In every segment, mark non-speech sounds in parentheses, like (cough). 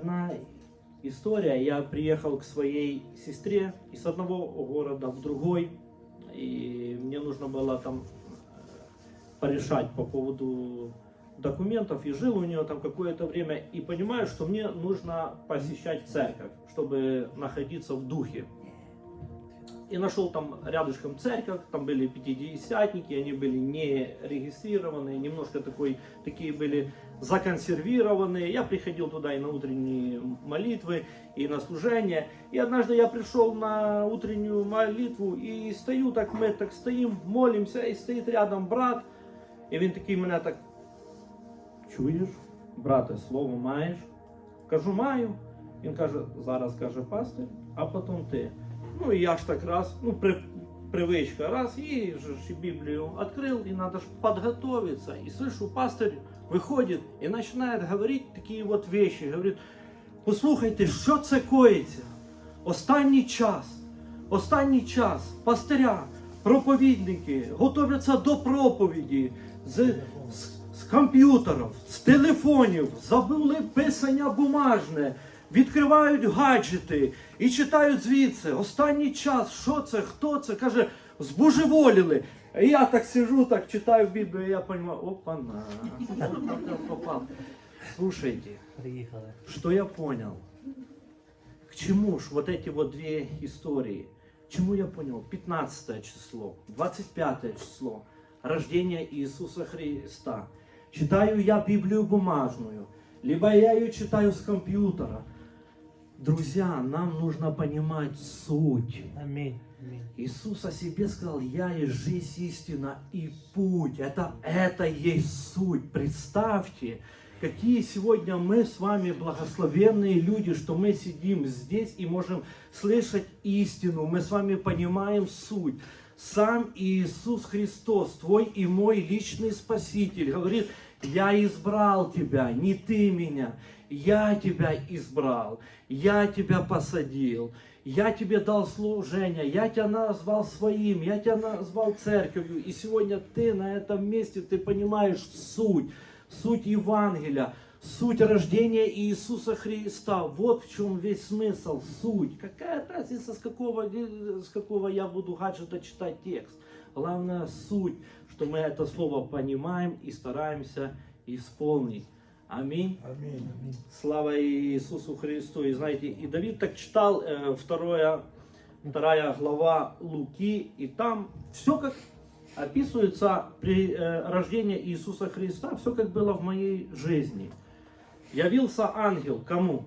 Одна история. Я приехал к своей сестре из одного города в другой. И мне нужно было там э, порешать по поводу документов. И жил у нее там какое-то время. И понимаю, что мне нужно посещать церковь, чтобы находиться в духе И нашел там рядышком церковь, там были пятидесятники, они были не регистрированные, немножко такой, такие были законсервированные. Я приходил туда и на утренние молитвы, и на служение. И однажды я пришел на утреннюю молитву и стою так, мы так стоим, молимся, и стоит рядом брат. І він такий мене так, чуєш, брате, слово маєш? Кажу, маю. Він каже, зараз каже пастир, а потім ти. Ну и я ж так раз, ну при, привычка, раз, и же ж и Библию открыл, и надо же подготовиться. И слышу, пастырь выходит и начинает говорить такие вот вещи. Говорит, послухайте, що це коїться? Останній час, останній час, пастиря, проповідники готовляться до проповіді з, з, з комп'ютерів, з телефонів, забули писання бумажне, відкривають гаджети і читають звідси. Останній час, що це, хто це? Каже, збожеволіли. І я так сижу, так читаю Біблію, і я розумію, опа-на, попав. Слушайте, Приїхали. что я понял? К чему ж вот эти вот две истории? Чему я понял? 15 число, 25 число, рождение Иисуса Христа. Читаю я Библию бумажную, либо я ее читаю с компьютера. Друзья, нам нужно понимать суть. Амінь. Иисус о себе сказал, я есть жизнь, истина и путь. Это, это есть суть. Представьте, какие сегодня мы с вами благословенные люди, что мы сидим здесь и можем слышать истину. Мы с вами понимаем суть. Сам Иисус Христос, твой и мой личный Спаситель, говорит, я избрал тебя, не ты меня. Я тебя избрал, я тебя посадил, я тебе дал служение, я тебя назвал своим, я тебя назвал церковью. И сегодня ты на этом месте, ты понимаешь суть, суть Евангелия, суть рождения Иисуса Христа. Вот в чем весь смысл, суть. Какая разница, с какого, с какого я буду гаджета читать текст. Главное суть, что мы это слово понимаем и стараемся исполнить. Аминь. Аминь. Слава Иисусу Христу. И знаете, и Давид так читал э, второе, вторая глава Луки, и там все как описывается при э, рождении Иисуса Христа, все как было в моей жизни. Явился ангел кому?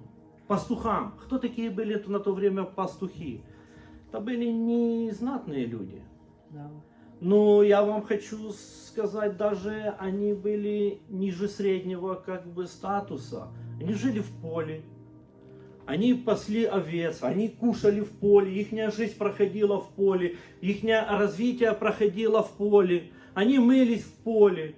Пастухам. Кто такие были на то время пастухи? Это были не знатные люди. Да. Но я вам хочу сказать, даже они были ниже среднего как бы статуса. Они жили в поле, они пасли овец, они кушали в поле, их жизнь проходила в поле, их развитие проходило в поле, они мылись в поле.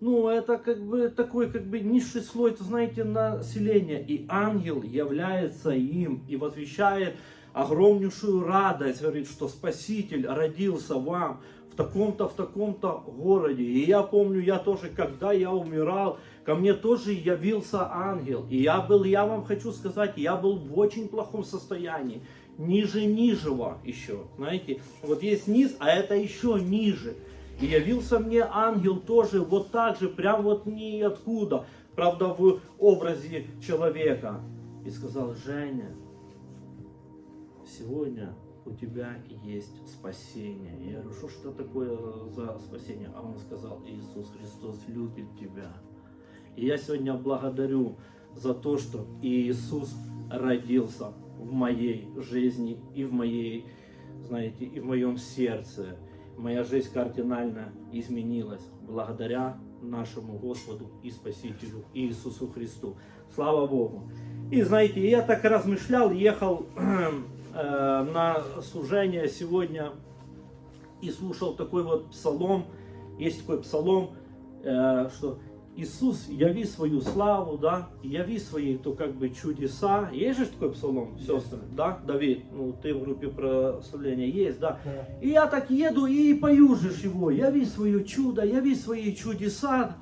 Ну, это как бы такой как бы низший слой, это, знаете, населения. И ангел является им и возвещает огромнейшую радость, говорит, что Спаситель родился вам таком-то, в таком-то городе. И я помню, я тоже, когда я умирал, ко мне тоже явился ангел. И я был, я вам хочу сказать, я был в очень плохом состоянии. Ниже нижего еще, знаете. Вот есть низ, а это еще ниже. И явился мне ангел тоже вот так же, прям вот ниоткуда, правда в образе человека. И сказал, Женя, сегодня у тебя есть спасение. Я говорю, что что такое за спасение? А он сказал, Иисус Христос любит тебя. И я сегодня благодарю за то, что Иисус родился в моей жизни и в моей, знаете, и в моем сердце. Моя жизнь кардинально изменилась благодаря нашему Господу и Спасителю Иисусу Христу. Слава Богу. И знаете, я так размышлял, ехал (clears throat) на служение сегодня и слушал такой вот псалом. Есть такой псалом, э, что Иисус, яви свою славу, да, яви свои, то как бы чудеса. Есть же такой псалом, сестры, да, Давид? Ну, ты в группе прославления есть, да. Да. И я так еду и пою же его, яви свое чудо, яви свои чудеса.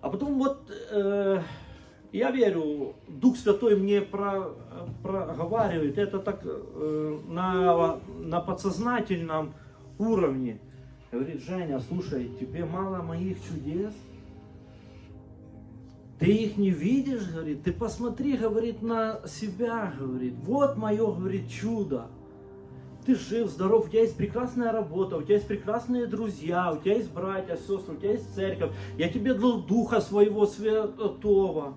А потом вот э, я верю, Дух Святой мне про, проговаривает это так э, на, на подсознательном уровне. Говорит, Женя, слушай, тебе мало моих чудес? Ты их не видишь, говорит, ты посмотри, говорит, на себя, говорит, вот мое, говорит, чудо. Ты жив, здоров, у тебя есть прекрасная работа, у тебя есть прекрасные друзья, у тебя есть братья, сестры, у тебя есть церковь. Я тебе дал Духа своего Святого.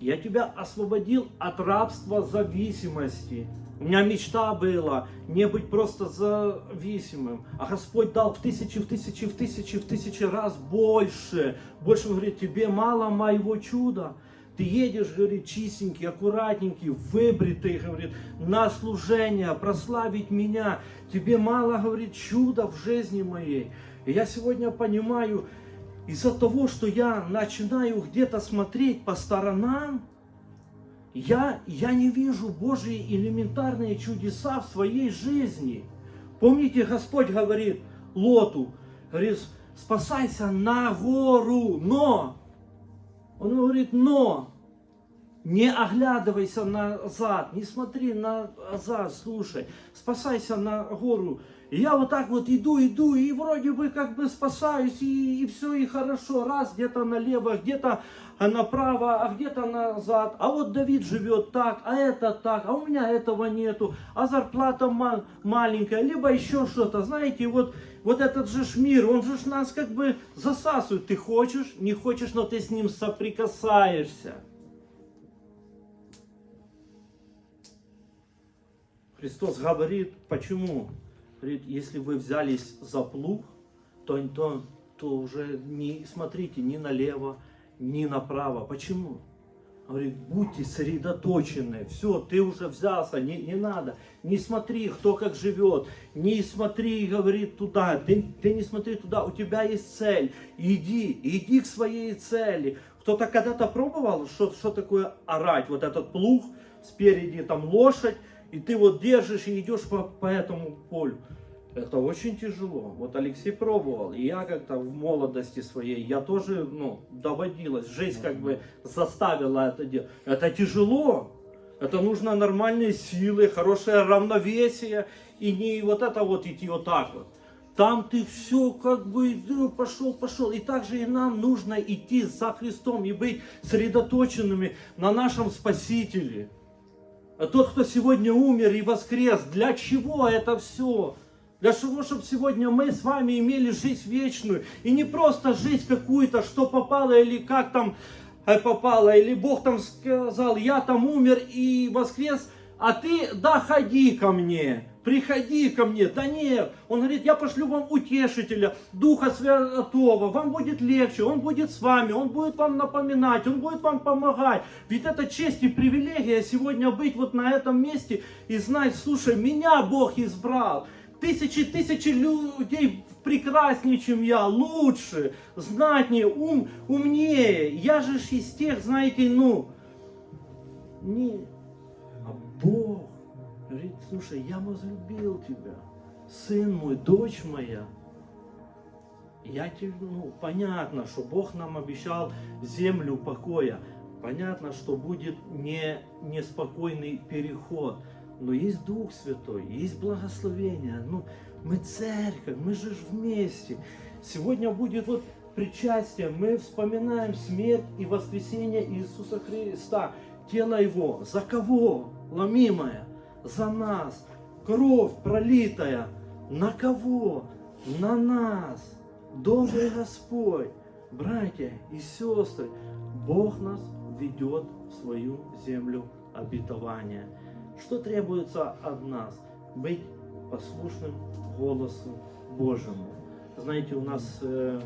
Я тебя освободил от рабства зависимости. У меня мечта была не быть просто зависимым. А Господь дал в тысячи, в тысячи, в тысячи, в тысячи раз больше. Больше, говорит, тебе мало моего чуда. Ты едешь, говорит, чистенький, аккуратненький, выбритый, говорит, на служение, прославить меня. Тебе мало, говорит, чуда в жизни моей. И я сегодня понимаю, из-за того, что я начинаю где-то смотреть по сторонам, я, я не вижу Божьи элементарные чудеса в своей жизни. Помните, Господь говорит Лоту, говорит, спасайся на гору, но, он говорит, но, не оглядывайся назад, не смотри назад, слушай, спасайся на гору. И я вот так вот иду, иду, и вроде бы как бы спасаюсь, и, и все, и хорошо. Раз где-то налево, где-то направо, а где-то назад. А вот Давид живет так, а это так, а у меня этого нету, а зарплата ма- маленькая, либо еще что-то. Знаете, вот, вот этот же мир, он же нас как бы засасывает. Ты хочешь, не хочешь, но ты с ним соприкасаешься. Христос говорит, почему? Говорит, если вы взялись за плуг, то, то, то уже не смотрите ни налево, ни направо. Почему? Говорит, будьте сосредоточены. Все, ты уже взялся, не, не надо. Не смотри, кто как живет. Не смотри, говорит, туда. Ты, ты не смотри туда, у тебя есть цель. Иди, иди к своей цели. Кто-то когда-то пробовал, что, что такое орать? Вот этот плуг, спереди там лошадь, и ты вот держишь и идешь по, по этому полю. Это очень тяжело. Вот Алексей пробовал, и я как-то в молодости своей, я тоже, ну, доводилось. Жизнь как бы заставила это делать. Это тяжело. Это нужно нормальные силы, хорошее равновесие, и не вот это вот идти вот так вот. Там ты все как бы да, пошел, пошел. И также и нам нужно идти за Христом и быть сосредоточенными на нашем Спасителе. А тот, кто сегодня умер и воскрес, для чего это все? Для того, чтобы сегодня мы с вами имели жизнь вечную. И не просто жизнь какую-то, что попало или как там э, попало. Или Бог там сказал, я там умер и воскрес, а ты, да, ходи ко мне. Приходи ко мне. Да нет. Он говорит, я пошлю вам утешителя, Духа Святого. Вам будет легче. Он будет с вами. Он будет вам напоминать. Он будет вам помогать. Ведь это честь и привилегия сегодня быть вот на этом месте и знать, слушай, меня Бог избрал. Тысячи, тысячи людей прекраснее, чем я, лучше, знатнее, ум, умнее. Я же из тех, знаете, ну, не, а Бог говорит, слушай, я возлюбил тебя, сын мой, дочь моя. Я тебе, ну, понятно, что Бог нам обещал землю покоя. Понятно, что будет не, неспокойный переход. Но есть Дух Святой, есть благословение. Ну, мы церковь, мы же вместе. Сегодня будет вот причастие, мы вспоминаем смерть и воскресение Иисуса Христа, тело Его. За кого? Ломимое. За нас. Кровь пролитая. На кого? На нас. Добрый Господь. Братья и сестры, Бог нас ведет в свою землю обетования. Что требуется от нас? Быть послушным голосу Божьему. Знаете, у нас э,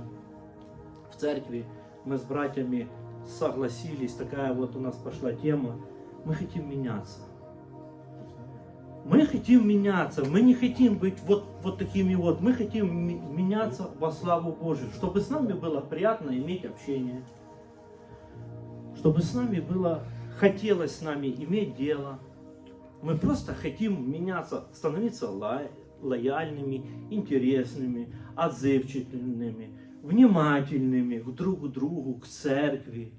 в церкви мы с братьями согласились, такая вот у нас пошла тема, мы хотим меняться. Мы хотим меняться, мы не хотим быть вот, вот такими вот, мы хотим меняться во славу Божию, чтобы с нами было приятно иметь общение, чтобы с нами было, хотелось с нами иметь дело, мы просто хотим меняться, становиться ло- лояльными, интересными, отзывчивыми, внимательными к друг другу, к церкви.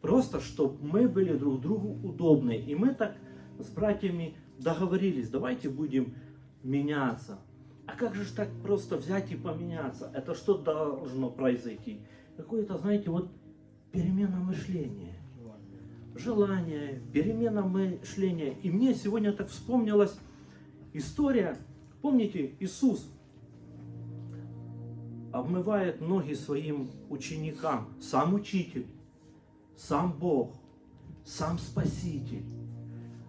Просто, чтобы мы были друг другу удобны. И мы так с братьями договорились, давайте будем меняться. А как же так просто взять и поменяться? Это что должно произойти? Какое-то, знаете, вот перемена мышления. Желание, перемена мышления. И мне сегодня так вспомнилась история. Помните, Иисус обмывает ноги своим ученикам. Сам учитель, сам Бог, сам Спаситель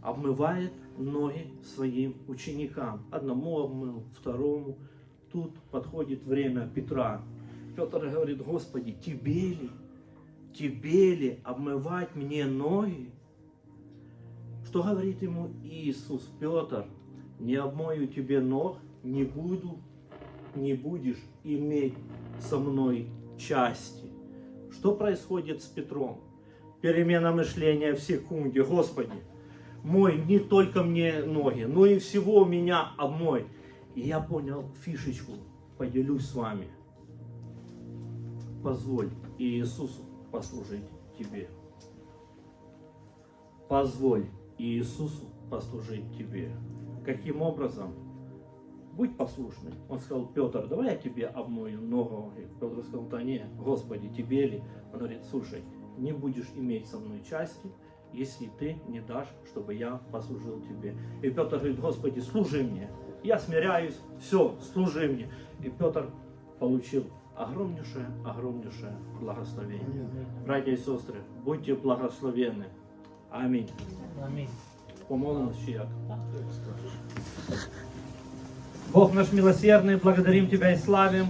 обмывает ноги своим ученикам. Одному обмыл, второму. Тут подходит время Петра. Петр говорит, Господи, тебе ли, тебе ли обмывать мне ноги? Что говорит ему Иисус? Петр, не обмою тебе ног, не буду, не будешь иметь со мной части. Что происходит с Петром? Перемена мышления в секунде. Господи, мой не только мне ноги, но и всего меня обмой. И я понял фишечку, поделюсь с вами. Позволь Иисусу послужить тебе. Позволь Иисусу послужить тебе. Каким образом? Будь послушным. Он сказал, Петр, давай я тебе обмою ногу. И Петр сказал, да не, Господи, тебе ли? Он говорит, слушай, не будешь иметь со мной части, если ты не дашь, чтобы я послужил тебе. И Петр говорит, Господи, служи мне. Я смиряюсь, все, служи мне. И Петр получил огромнейшее, огромнейшее благословение. Братья и сестры, будьте благословенны. Аминь. Амінь. Помолимся чьяк. Бог наш милосердный, благодарим Тебя и славим.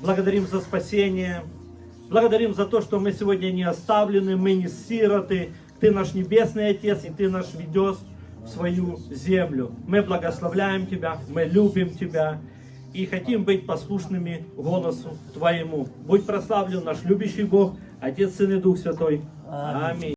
Благодарим за спасение. Благодарим за то, что мы сегодня не оставлены, мы не сироты. Ты наш небесный Отец, и Ты наш ведешь в свою землю. Мы благословляем Тебя, мы любим Тебя и хотим быть послушными голосу Твоему. Будь прославлен наш любящий Бог, Отец, Сын и Дух Святой. Аминь.